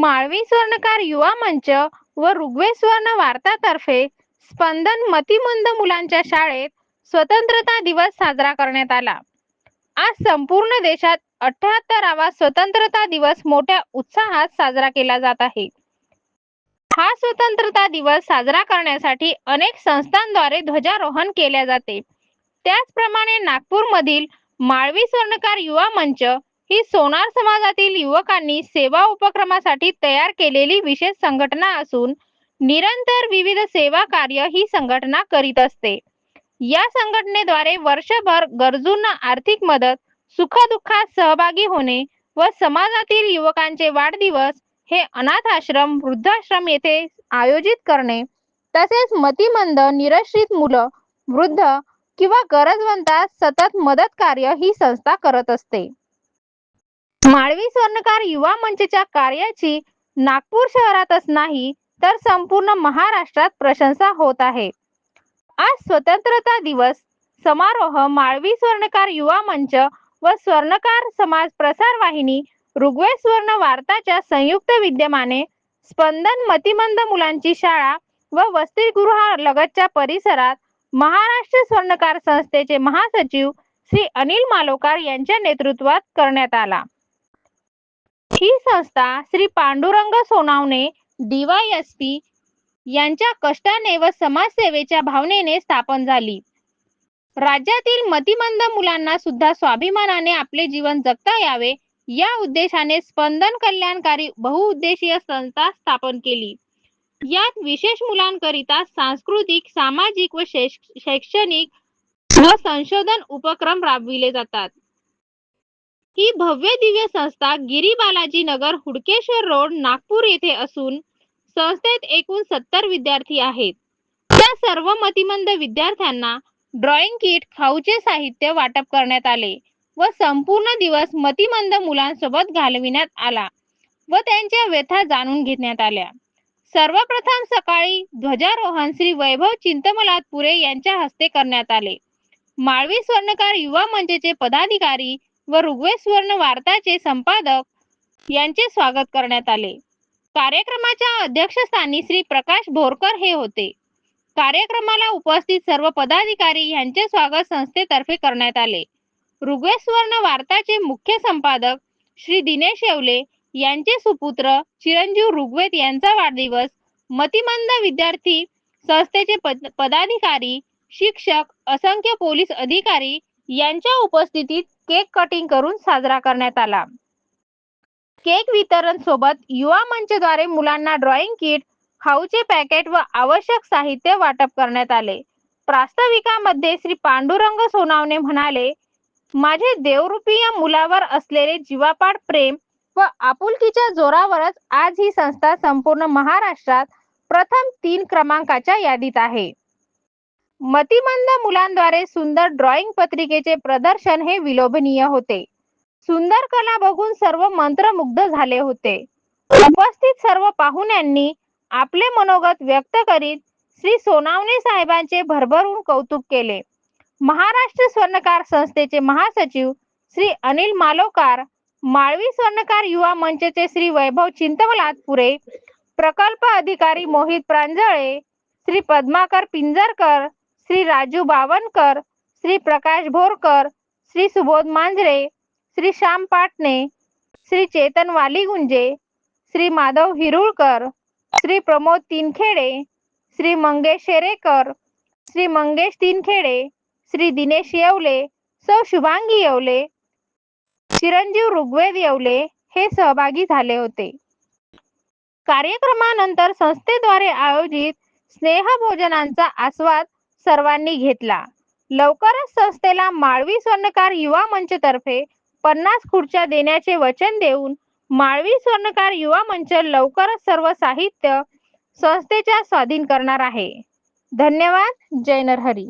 माळवी स्वर्णकार युवा मंच व ऋग्वेद स्वर्ण वार्तातर्फे स्पंदन मतिमंद मुलांच्या शाळेत स्वतंत्रता दिवस साजरा करण्यात आला. आज संपूर्ण देशात अठ्याहत्तरावा स्वतंत्रता दिवस मोठ्या उत्साहात साजरा केला जात आहे. हा स्वतंत्रता दिवस साजरा करण्यासाठी अनेक संस्थांद्वारे ध्वजारोहण केले जाते. त्याचप्रमाणे नागपूरमधील माळवी स्वर्णकार युवा मंच ही सोनार समाजातील युवकांनी सेवा उपक्रमासाठी तयार केलेली विशेष संघटना असून निरंतर विविध सेवा कार्य ही संघटना करीत असते. या संघटनेद्वारे वर्षभर गरजूंना आर्थिक मदत सुखदुःखात सहभागी होणे व समाजातील युवकांचे वाढदिवस हे अनाथ आश्रम वृद्धाश्रम येथे आयोजित करणे तसेच मतिमंद निरश्रित मुलं वृद्ध किंवा गरजवंतास सतत मदत कार्य ही संस्था करत असते. माळवी स्वर्णकार युवा मंचच्या कार्याची नागपूर शहरातच नाही तर संपूर्ण महाराष्ट्रात प्रशंसा होत आहे. आज स्वतंत्रता दिवस समारोह माळवी स्वर्णकार युवा मंच व स्वर्णकार समाज प्रसार वाहिनी ऋग्वेद स्वर्ण वार्ताच्या संयुक्त विद्यमाने स्पंदन मतिमंद मुलांची शाळा व वसतिगृहालगतच्या परिसरात महाराष्ट्र स्वर्णकार संस्थेचे महासचिव श्री अनिल मालोकार यांच्या नेतृत्वात करण्यात आला. ही संस्था श्री पांडुरंग सोनावणे डीवायएसपी यांच्या कष्टाने व समाजसेवेच्या भावनेने स्थापन झाली. राज्यातील मतिमंद मुलांना सुद्धा स्वाभिमानाने आपले जीवन जगता यावे या उद्देशाने स्पंदन कल्याणकारी बहुउद्देशीय संस्था स्थापन केली. यात विशेष मुलांकरिता सांस्कृतिक सामाजिक व शैक्ष- शैक्षणिक व संशोधन उपक्रम राबविले जातात. ही भव्य दिव्य संस्था गिरी बालाजी नगर हुडकेश्वर रोड नागपूर येथे असून संस्थेत एकूण सत्तर विद्यार्थी आहेत. त्या सर्व मतिमंद विद्यार्थ्यांना ड्रॉइंग किट खाऊचे साहित्य वाटप करण्यात आले व संपूर्ण दिवस मतिमंद मुलांसोबत घालविण्यात आला व त्यांच्या व्यथा जाणून घेण्यात आल्या. सर्वप्रथम सकाळी ध्वजारोहण श्री वैभव चिंतमलातपुरे यांच्या हस्ते करण्यात आले. माळवी स्वर्णकार युवा मंचचे पदाधिकारी व ऋग्वेद सुवर्ण वार्ताचे संपादक यांचे स्वागत करण्यात आले. कार्यक्रमाच्या अध्यक्षस्थानी श्री प्रकाश भोरकर हे होते. कार्यक्रमाला उपस्थित सर्व पदाधिकारी यांचे स्वागत संस्थेतर्फे करण्यात आले. ऋग्वेद सुवर्ण वार्ताचे मुख्य संपादक श्री दिनेश येवले यांचे सुपुत्र चिरंजीव ऋग्वेद यांचा वाढदिवस मतिमंद विद्यार्थी संस्थेचे पद पदाधिकारी शिक्षक असंख्य पोलीस अधिकारी यांच्या उपस्थितीत केक कटिंग करून साजरा करण्यात आला. केक वितरण सोबत युवा मंचद्वारे मुलांना ड्रॉइंग किट खाऊचे पॅकेट व आवश्यक साहित्य वाटप करण्यात आले. प्रास्ताविकामध्ये श्री पांडुरंग सोनावणे म्हणाले माझे देवरूपीय मुलावर असलेले जीवापाड प्रेम व आपुलकीच्या जोरावरच आज ही संस्था संपूर्ण महाराष्ट्रात प्रथम तीन क्रमांकाच्या यादीत आहे. मतिमंद मुलांद्वारे सुंदर ड्रॉइंग पत्रिकेचे प्रदर्शन हे विलोभनीय होते. सुंदर कला बघून सर्व मंत्रमुग्ध झाले होते. उपस्थित सर्व पाहुण्यांनी आपले मनोगत व्यक्त करीत श्री सोनावणे साहेबांचे भरभरून कौतुक केले. महाराष्ट्र स्वर्णकार संस्थेचे महासचिव श्री अनिल मालोकार माळवी स्वर्णकार युवा मंचचे श्री वैभव चिंतवलातपुरे प्रकल्प अधिकारी मोहित प्रांजळे श्री पद्माकर पिंजरकर श्री राजू बावनकर श्री प्रकाश भोरकर श्री सुबोध मांजरे श्री श्याम पाटणे श्री चेतन वालीगुंजे श्री माधव हिरुळकर श्री प्रमोद तिनखेडे श्री मंगेश शेरेकर श्री मंगेश तिनखेडे श्री दिनेश येवले सौ शुभांगी येवले चिरंजीव ऋग्वेद येवले हे सहभागी झाले होते. कार्यक्रमानंतर संस्थेद्वारे आयोजित स्नेहभोजनांचा आस्वाद सर्वांनी घेतला. लवकरच संस्थेला माळवी स्वर्णकार युवा मंचतर्फे पन्नास खुर्च्या देण्याचे वचन देऊन माळवी स्वर्णकार युवा मंच लवकरच सर्व साहित्य संस्थेच्या स्वाधीन करणार आहे. धन्यवाद. जय नरहरी.